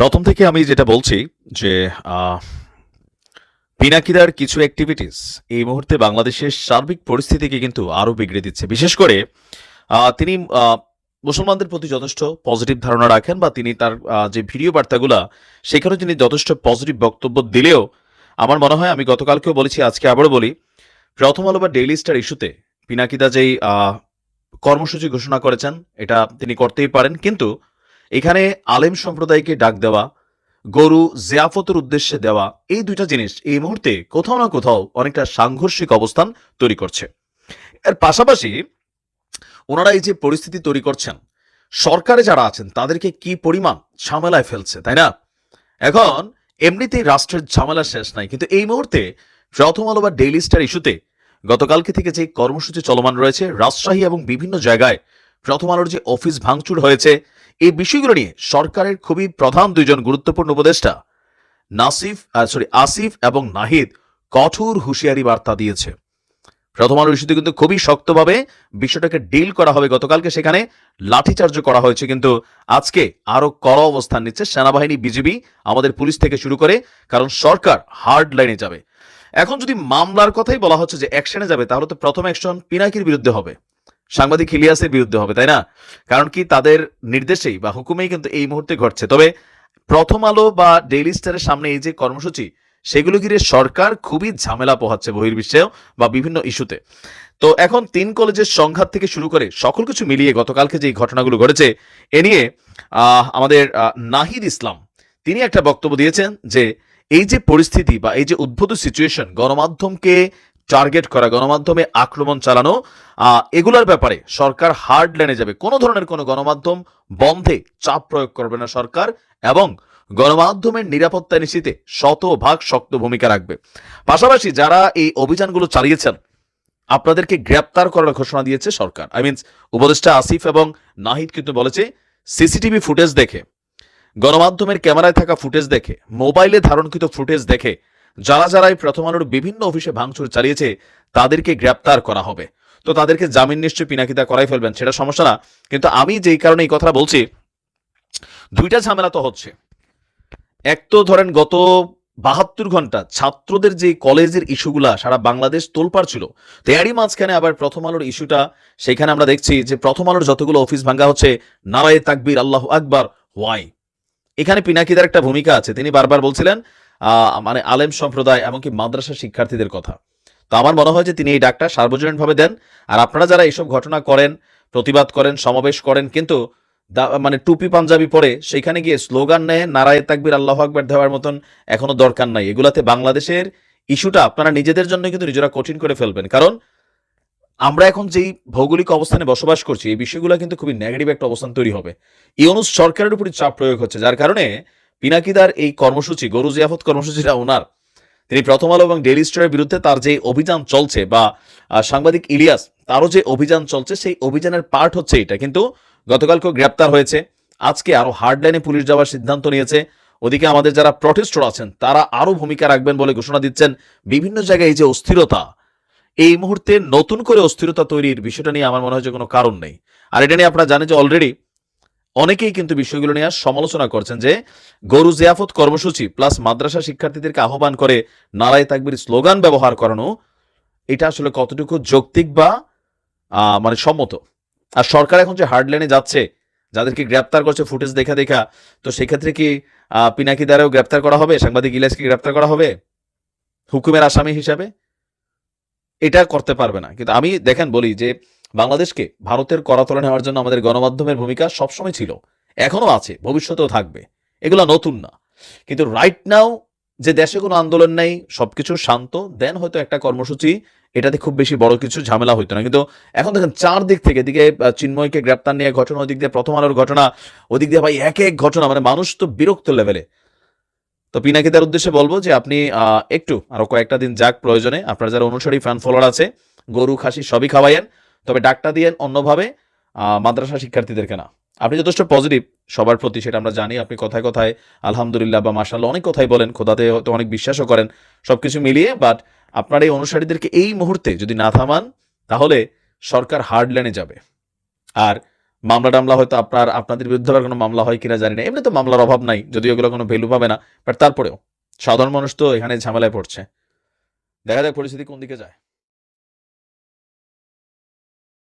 প্রথম থেকে আমি যেটা বলছি যে পিনাকিদার কিছু অ্যাক্টিভিটিস এই মুহূর্তে বাংলাদেশের সার্বিক পরিস্থিতিকে কিন্তু আরও বিগড়ে দিচ্ছে। বিশেষ করে তিনি মুসলমানদের প্রতি যথেষ্ট পজিটিভ ধারণা রাখেন বা তিনি তার যে ভিডিও বার্তাগুলা, সেখানে তিনি যথেষ্ট পজিটিভ বক্তব্য দিলেও আমার মনে হয়, আমি গতকালকেও বলেছি, আজকে আবারও বলি, প্রথম আলো বা ডেইলি স্টার ইস্যুতে পিনাকিদা যেই কর্মসূচি ঘোষণা করেছেন, এটা তিনি করতেই পারেন। কিন্তু এখানে আলেম সম্প্রদায়কে ডাক দেওয়া, গরু জিয়াফতের উদ্দেশ্যে দেওয়া, এই দুইটা জিনিস এই মুহূর্তে কোথাও না কোথাও অনেকটা সাংঘর্ষিক অবস্থান তৈরি করছে। এর পাশাপাশি ওনারা এই যে পরিস্থিতি তৈরি করছেন, সরকারে যারা আছেন, তাদেরকে কি পরিমাণ ঝামেলায় ফেলছে, তাই না? এখন এমনিতেই রাষ্ট্রের ঝামেলা শেষ নাই, কিন্তু এই মুহূর্তে প্রথম আলো বা ডেইলি স্টার ইস্যুতে গতকালকে থেকে যে কর্মসূচি চলমান রয়েছে, রাজশাহী এবং বিভিন্ন জায়গায় প্রথম আলোর যে অফিস ভাঙচুর হয়েছে এই বিষয়গুলো নিয়ে সরকারের খুবই প্রধান দুইজন গুরুত্বপূর্ণ উপদেষ্টা, নাসিফ সরি আসিফ এবং নাহিদ কঠোর হুঁশিয়ারি বার্তা দিয়েছে। প্রথম আলোর ইস্যুতে কিন্তু খুবই শক্তভাবে বিষয়টাকে ডিল করা হবে। গতকালকে সেখানে লাঠিচার্জ করা হয়েছে, কিন্তু আজকে আরও কড়া অবস্থান নিচ্ছে সেনাবাহিনী, বিজিবি, আমাদের পুলিশ থেকে শুরু করে, কারণ সরকার হার্ড লাইনে যাবে। এখন যদি মামলার কথাই বলা হচ্ছে যে অ্যাকশনে যাবে, তাহলে তো প্রথম অ্যাকশন পিনাকির বিরুদ্ধে হবে। সাংবাদিক ইলিয়াসের বিরুদ্ধে হবে, তাই না? কারণ কি তাদের নির্দেশেই বা হুকুমেই কিন্তু এই মুহূর্তে ঘটছে। তবে প্রথম আলো বা ডেইলি স্টারের সামনে এই যে কর্মসূচি, সেগুলো ঘিরে সরকার খুবই ঝামেলা পোহাচ্ছে বহির্বিশ্বেও বা বিভিন্ন ইস্যুতে। তো এখন তিন কলেজের সংঘাত থেকে শুরু করে সকল কিছু মিলিয়ে গতকালকে যে ঘটনাগুলো ঘটেছে, এ নিয়ে আমাদের নাহিদ ইসলাম, তিনি একটা বক্তব্য দিয়েছেন যে এই যে পরিস্থিতি বা এই যে উদ্ভূত সিচুয়েশন গণমাধ্যমকে টার্গেট করা, গণমাধ্যমে আক্রমণ চালানো এগুলোর ব্যাপারে সরকার হার্ড লাইনে যাবে। কোনো ধরনের কোনো গণমাধ্যম বন্ধে চাপ প্রয়োগ করবে না সরকার এবং গণমাধ্যমের নিরাপত্তা নিশ্চিতে শতভাগ শক্ত ভূমিকা রাখবে। পাশাপাশি যারা এই অভিযানগুলো চালিয়েছেন, আপনাদেরকে গ্রেপ্তার করার ঘোষণা দিয়েছে সরকার। আই মিনস উপদেষ্টা আসিফ এবং নাহিদ কিন্তু বলেছে, সিসিটিভি ফুটেজ দেখে, গণমাধ্যমের ক্যামেরায় থাকা ফুটেজ দেখে, মোবাইলে ধারণকৃত ফুটেজ দেখে যারা যারাই প্রথম আলোর বিভিন্ন অফিসে ভাঙচুর চালিয়েছে, তাদেরকে গ্রেপ্তার করা হবে। তো তাদেরকে জামিন নিশ্চয় পিনাকিতা করাই ফেলবেন, সেটা সমস্যা না। কিন্তু আমি যেই কারণে এই কথাটা বলছি, দুইটা ঝামেলা তো হচ্ছে। এক তো ধরেন গত বাহাত্তর ঘণ্টা ছাত্রদের যে কলেজের ইস্যুগুলা সারা বাংলাদেশ তোলপাড় ছিল তো এরই মাঝখানে আবার প্রথম আলোর ইস্যুটা, সেখানে আমরা দেখছি যে প্রথম আলোর যতগুলো অফিস ভাঙ্গা হচ্ছে, নারায় তাকবির, আল্লাহ আকবার ওয়াই এখানে পিনাকিদার একটা ভূমিকা আছে, তিনি বারবার বলছিলেন মানে আলেম সম্প্রদায় এমনকি মাদ্রাসা শিক্ষার্থীদের কথা। তো আমার মনে হয় যে তিনি এই ডাকটা সার্বজনীনভাবে দেন। আর আপনারা যারা এইসব ঘটনা করেন, প্রতিবাদ করেন, সমাবেশ করেন, কিন্তু মানে টুপি পাঞ্জাবি পরে সেখানে গিয়ে স্লোগান নেয়, নারায় তাকবির, আল্লাহ আকবার দেওয়ার মতন এখনও দরকার নাই। এগুলাতে বাংলাদেশের ইস্যুটা আপনারা নিজেদের জন্য কিন্তু নিজেরা কঠিন করে ফেলবেন। কারণ আমরা এখন যেই ভৌগোলিক অবস্থানে বসবাস করছি, এই বিষয়গুলো কিন্তু খুবই নেগেটিভ একটা অবস্থান তৈরি হবে। ইউনুস সরকারের উপরই চাপ প্রয়োগ হচ্ছে, যার কারণে পিনাকিদার এই কর্মসূচি, গরু জিয়াফত কর্মসূচিটা ওনার। তিনি প্রথম আলো এবং ডেলি স্টারের বিরুদ্ধে তার যে অভিযান চলছে বা সাংবাদিক ইলিয়াস, তারও যে অভিযান চলছে, সেই অভিযানের পার্ট হচ্ছে এটা। কিন্তু গতকালকেও গ্রেপ্তার হয়েছে। আজকে আরও হার্ড লাইনে পুলিশ যাওয়ার সিদ্ধান্ত নিয়েছে। ওদিকে আমাদের যারা প্রটেস্টর আছেন, তারা আরও ভূমিকা রাখবেন বলে ঘোষণা দিচ্ছেন বিভিন্ন জায়গায় এই যে অস্থিরতা। এই মুহূর্তে নতুন করে অস্থিরতা তৈরির বিষয়টা নিয়ে আমার মনে হয় যে কোনো কারণ নেই। আর এটা নিয়ে আপনারা জানেন যে অলরেডি অনেকেই কিন্তু বিষয়গুলো নিয়ে সমালোচনা করছেন যে গরু জিয়াফত কর্মসূচি প্লাস মাদ্রাসা শিক্ষার্থীদেরকে আহ্বান করে নারায় তাকবির স্লোগান ব্যবহার করানো, এটা আসলে কতটুকু যৌক্তিক বা মানে সম্মত? আর সরকার এখন যে হার্ডলাইনে যাচ্ছে, যাদেরকে গ্রেপ্তার করছে ফুটেজ দেখা দেখা, তো সেক্ষেত্রে কি পিনাকি দ্বারাও গ্রেপ্তার করা হবে? সাংবাদিক ইলিয়াসকে গ্রেপ্তার করা হবে? হুকুমের আসামি হিসাবে? এটা করতে পারবে না। কিন্তু আমি দেখেন বলি যে বাংলাদেশকে ভারতের করাতলে নেওয়ার জন্য আমাদের গণমাধ্যমের ভূমিকা সবসময় ছিল এখনও আছে, ভবিষ্যতেও থাকবে। এগুলো নতুন না। কিন্তু রাইট নাও যে দেশে কোনো আন্দোলন নেই, সবকিছু শান্ত দেন হয়তো একটা কর্মসূচি, এটাতে খুব বেশি বড় কিছু ঝামেলা হইতো না। কিন্তু এখন দেখেন চার দিক থেকে, এদিকে চিন্ময়কে গ্রেপ্তার নিয়ে ঘটনা, ওদিক দিয়ে প্রথম আলোর ঘটনা, ওদিক দিয়ে ভাই এক এক ঘটনা মানে মানুষ তো বিরক্ত লেভেলে তো পিনাকিদার উদ্দেশ্যে বলব যে আপনি একটু, আরও কয়েকটা দিন যাক প্রয়োজনে, আপনার যারা অনুসারী ফ্যান ফলোয়ার আছে, গরু, খাসি সবই খাওয়াইয়েন। তবে ডাকটা দিয়ে অন্যভাবে মাদ্রাসা শিক্ষার্থীদেরকে না। আপনি যথেষ্ট পজিটিভ সবার প্রতি, সেটা আমরা জানি। আপনি কথায় কথায় আলহামদুলিল্লাহ বা মাসাল্লাহ অনেক কথাই বলেন, খোদাতে হয়তো অনেক বিশ্বাসও করেন, সবকিছু মিলিয়ে বাট আপনার এই অনুসারীদেরকে এই মুহূর্তে যদি না থামান, তাহলে সরকার হার্ড লাইনে যাবে। আর মামলা টামলা হয়তো আপনার, আপনাদের বিরুদ্ধে কোনো মামলা হয় কিনা জানি না। এমনি তো মামলার অভাব নাই, যদিও এগুলো কোনো ভ্যালু পাবে না বাট তারপরেও, সাধারণ মানুষ তো এখানে ঝামেলায় পড়ছে। দেখা যাক পরিস্থিতি কোন দিকে যায়।